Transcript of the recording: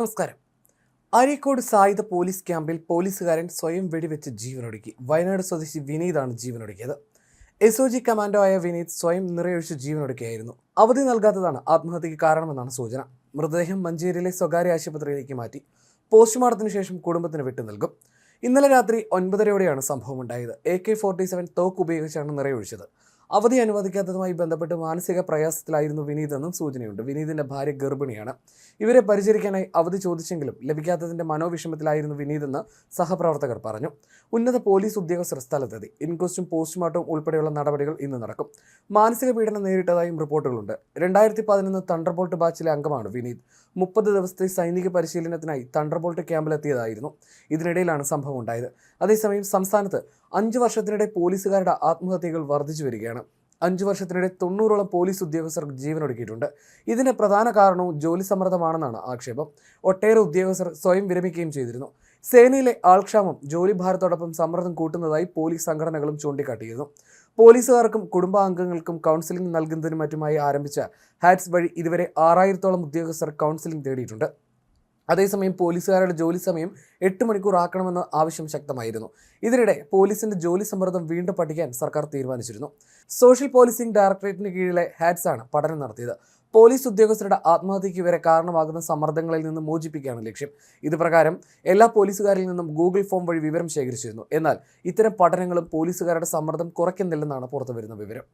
നമസ്കാരം. അരീക്കോട് സായുധ പോലീസ് ക്യാമ്പിൽ പോലീസുകാരൻ സ്വയം വെടിവെച്ച് ജീവനൊടുക്കി. വയനാട് സ്വദേശി വിനീതാണ് ജീവനൊടുക്കിയത്. എസ് ഒ ജി കമാൻഡോ ആയ വിനീത് സ്വയം നിറയൊഴിച്ച് ജീവനൊടുക്കുകയായിരുന്നു അവധി നൽകാത്തതാണ് ആത്മഹത്യക്ക് കാരണമെന്നാണ് സൂചന. മൃതദേഹം മഞ്ചേരിയിലെ സ്വകാര്യ ആശുപത്രിയിലേക്ക് മാറ്റി പോസ്റ്റ്മോർട്ടത്തിന് ശേഷം കുടുംബത്തിന് വിട്ടു നൽകും. ഇന്നലെ രാത്രി ഒൻപതരയോടെയാണ് സംഭവം ഉണ്ടായത് എ കെ ഫോർട്ടി സെവൻ തോക്ക് ഉപയോഗിച്ചാണ് നിറയൊഴിച്ചത്. അവധി അനുവദിക്കാത്തതുമായി ബന്ധപ്പെട്ട് മാനസിക പ്രയാസത്തിലായിരുന്നു വിനീത് എന്നും സൂചനയുണ്ട്. വിനീതിന്റെ ഭാര്യ ഗർഭിണിയാണ്. ഇവരെ പരിചരിക്കാനായി അവധി ചോദിച്ചെങ്കിലും ലഭിക്കാത്തതിന്റെ മനോവിഷമത്തിലായിരുന്നു വിനീതെന്ന് സഹപ്രവർത്തകർ പറഞ്ഞു. ഉന്നത പോലീസ് ഉദ്യോഗസ്ഥർ സ്ഥലത്തെത്തി. ഇൻക്വസ്റ്റും പോസ്റ്റ്മോർട്ടവും ഉൾപ്പെടെയുള്ള നടപടികൾ ഇന്ന് നടക്കും. മാനസിക പീഡനം നേരിട്ടതായും റിപ്പോർട്ടുകളുണ്ട്. രണ്ടായിരത്തി പതിനൊന്ന് തണ്ടർബോൾട്ട് ബാച്ചിലെ അംഗമാണ് വിനീത്. മുപ്പത് ദിവസത്തെ സൈനിക പരിശീലനത്തിനായി തണ്ടർബോൾട്ട് ക്യാമ്പിലെത്തിയതായിരുന്നു ഇതിനിടയിലാണ് സംഭവം ഉണ്ടായത്. അതേസമയം സംസ്ഥാനത്ത് അഞ്ച് വർഷത്തിനിടെ പോലീസുകാരുടെ ആത്മഹത്യകൾ വർദ്ധിച്ചു വരികയാണ്. അഞ്ചു വർഷത്തിനിടെ തൊണ്ണൂറോളം പോലീസ് ഉദ്യോഗസ്ഥർ ജീവനൊടുക്കിയിട്ടുണ്ട്. ഇതിന് പ്രധാന കാരണവും ജോലി സമ്മർദ്ദമാണെന്നാണ് ആക്ഷേപം. ഒട്ടേറെ ഉദ്യോഗസ്ഥർ സ്വയം വിരമിക്കുകയും ചെയ്തിരുന്നു. സേനയിലെ ആൾക്ഷാമം ജോലി ഭാരത്തോടൊപ്പം സമ്മർദ്ദം കൂട്ടുന്നതായി പോലീസ് സംഘടനകളും ചൂണ്ടിക്കാട്ടിയിരുന്നു. പോലീസുകാർക്കും കുടുംബാംഗങ്ങൾക്കും കൗൺസിലിംഗ് നൽകുന്നതിനും മറ്റുമായി ആരംഭിച്ച ഹാറ്റ്സ് വഴി ഇതുവരെ ആറായിരത്തോളം ഉദ്യോഗസ്ഥർ കൗൺസിലിംഗ് തേടിയിട്ടുണ്ട്. അതേസമയം പോലീസുകാരുടെ ജോലി സമയം എട്ട് മണിക്കൂർ ആക്കണമെന്ന ആവശ്യം ശക്തമായിരുന്നു. ഇതിനിടെ പോലീസിന്റെ ജോലി സമ്മർദ്ദം വീണ്ടും പഠിക്കാൻ സർക്കാർ തീരുമാനിച്ചിരുന്നു. സോഷ്യൽ പോലീസിംഗ് ഡയറക്ടറേറ്റിന് കീഴിലെ ഹാറ്റ്സ് ആണ് പഠനം നടത്തിയത്. പോലീസ് ഉദ്യോഗസ്ഥരുടെ ആത്മഹത്യയ്ക്ക് വരെ കാരണമാകുന്ന സമ്മർദ്ദങ്ങളിൽ നിന്ന് മോചിപ്പിക്കുകയാണ് ലക്ഷ്യം. ഇത് പ്രകാരം എല്ലാ പോലീസുകാരിൽ നിന്നും ഗൂഗിൾ ഫോം വഴി വിവരം ശേഖരിച്ചിരുന്നു. എന്നാൽ ഇത്തരം പഠനങ്ങളും പോലീസുകാരുടെ സമ്മർദ്ദം കുറയ്ക്കുന്നില്ലെന്നാണ് പുറത്തുവരുന്ന വിവരം.